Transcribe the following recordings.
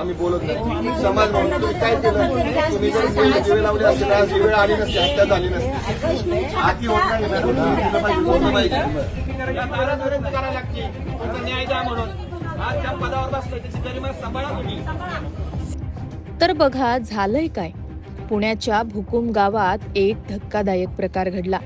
आम्ही बोलत नाही. समाज म्हणून तुम्ही काय केलं तुम्ही जर पहिले दिवे लावले असते ना आज वेळ आली नसते हत्या झाली नसते. आती होत नाही मॅडम. पाहिजे बोललं पाहिजे. या करायला लागते. तुमचा न्याय द्या म्हणून. आज त्या पदावर बसलाय त्याची गरिमा सांभाळा तुम्ही. तर बघा झालंय काय? पुण्याच्या भुकुम गावात एक धक्कादायक प्रकार घडला.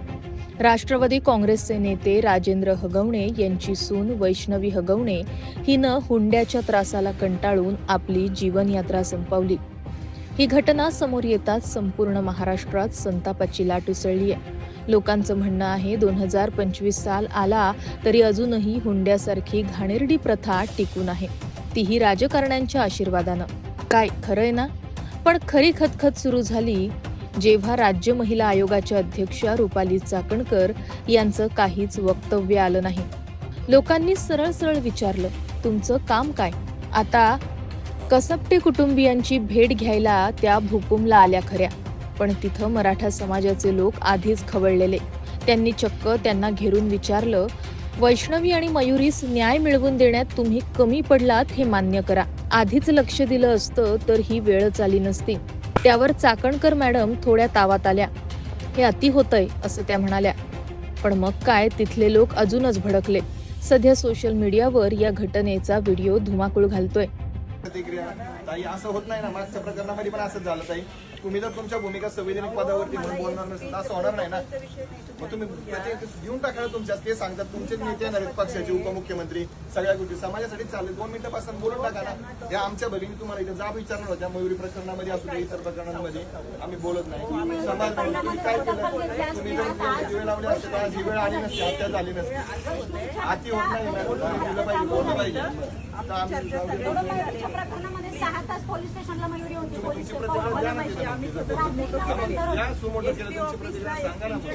राष्ट्रवादी काँग्रेसचे नेते राजेंद्र हगवणे यांची सून वैष्णवी हगवणे हिनं हुंड्याच्या त्रासाला कंटाळून आपली जीवनयात्रा संपवली. ही घटना समोर येताच संपूर्ण महाराष्ट्रात संतापाची लाट उसळली आहे. लोकांचं म्हणणं आहे दोन हजार पंचवीस साल आला तरी अजूनही हुंड्यासारखी घाणेरडी प्रथा टिकून आहे. तीही राजकारण्यांच्या आशीर्वादानं. काय खरंय ना? पण खरी खतखत सुरू झाली जेव्हा राज्य महिला आयोगाच्या अध्यक्षा रुपाली चाकणकर यांचं काहीच वक्तव्य आलं नाही. लोकांनी सरळ सरळ विचारलं तुमचं काम काय? आता कसपटे कुटुंबियांची भेट घ्यायला त्या भुकुमला आल्या खऱ्या. पण तिथं मराठा समाजाचे लोक आधीच खवळलेले. त्यांनी चक्क त्यांना घेरून विचारलं वैष्णवी आणि मयुरीस न्याय मिळवून देण्यात तुम्ही कमी पडलात हे मान्य करा. आधीच लक्ष दिलं असतं तर ही वेळच आली नसती. त्यावर चाकणकर मॅडम थोड्या तावात आल्या. हे अति होतंय असं त्या म्हणाल्या. पण मग काय तिथले लोक अजूनच भडकले. सध्या सोशल मीडियावर या घटनेचा व्हिडिओ धुमाकूळ घालतोय. प्रतिक्रिया. ताई असं होत नाही ना. मागच्या प्रकरणामध्ये पण असंच झालं ताई. तुम्ही जर तुमच्या भूमिका संविधानिक पदावरती म्हणून बोलणार नसेल तर असं होणार नाही ना. मग तुम्ही प्रत्येक घेऊन टाका तुमच्या ते सांगतात तुमचे नेते येणार आहेत पक्षाचे उपमुख्यमंत्री. सगळ्या गोष्टी समाजासाठी चालले. दोन मिनिटापासून बोलून टाका ना. या आमच्या भगिनी तुम्हाला इथे जाब विचारणार होत्या मयुरी प्रकरणामध्ये असू दे इतर प्रकरणांमध्ये. आम्ही बोलत नाही. समाज काय केलं? तुम्ही जर दिवे लावले असते तर आज ही वेळ आली नसती हत्या झाली नसती. आती होत नाही दिलं पाहिजे बोललं पाहिजे. पोलीस स्टेशनला मयुरी होती. पोलीस.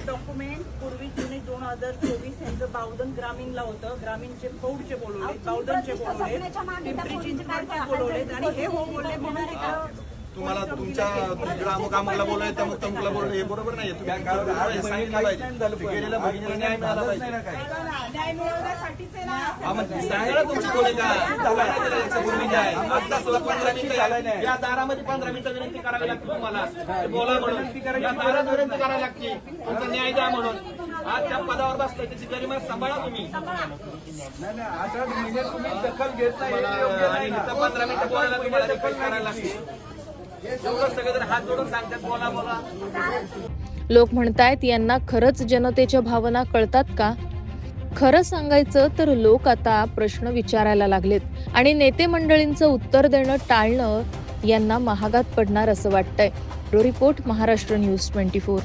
डॉक्युमेंट पूर्वी जुने दोन हजार चोवीस यांचं बावधन ग्रामीणला होतं. ग्रामीणचे फौडचे बोलवले बावधनचे बोलवले पिंपरी चिंचवडचे बोलवले आणि हे हो बोलले म्हणून तुम्हाला तुमच्या तुमच्या अमुक अमुकला बोलवलं तमुक तमुकला बोलवलं हे बरोबर नाही तुम्ही हे सांगितलं पाहिजे. गेलेल्या भगिनीला न्याय मिळाला पाहिजे. हा, सांगा तुमची नाही या दारामध्ये पंधरा मिनिटं विनंती करावी लागते तुम्हाला. ते बोला म्हणून. या दारात विनंती करावी लागते. तुमचा न्याय द्या म्हणून. आज त्या पदावर बसलाय त्याची गरिमा सांभाळा तुम्ही. तुम्हाला आणि इथं पंधरा मिनिटं बोलायला तुम्हाला रिक्वेस्ट करायला लागते. लोक म्हणतायत यांना खरंच जनतेच्या भावना कळतात का? खरं सांगायचं तर लोक आता प्रश्न विचारायला लागलेत. आणि नेते मंडळींचं उत्तर देणं टाळणं यांना महागात पडणार असं वाटतंय. Report Maharashtra news twenty four.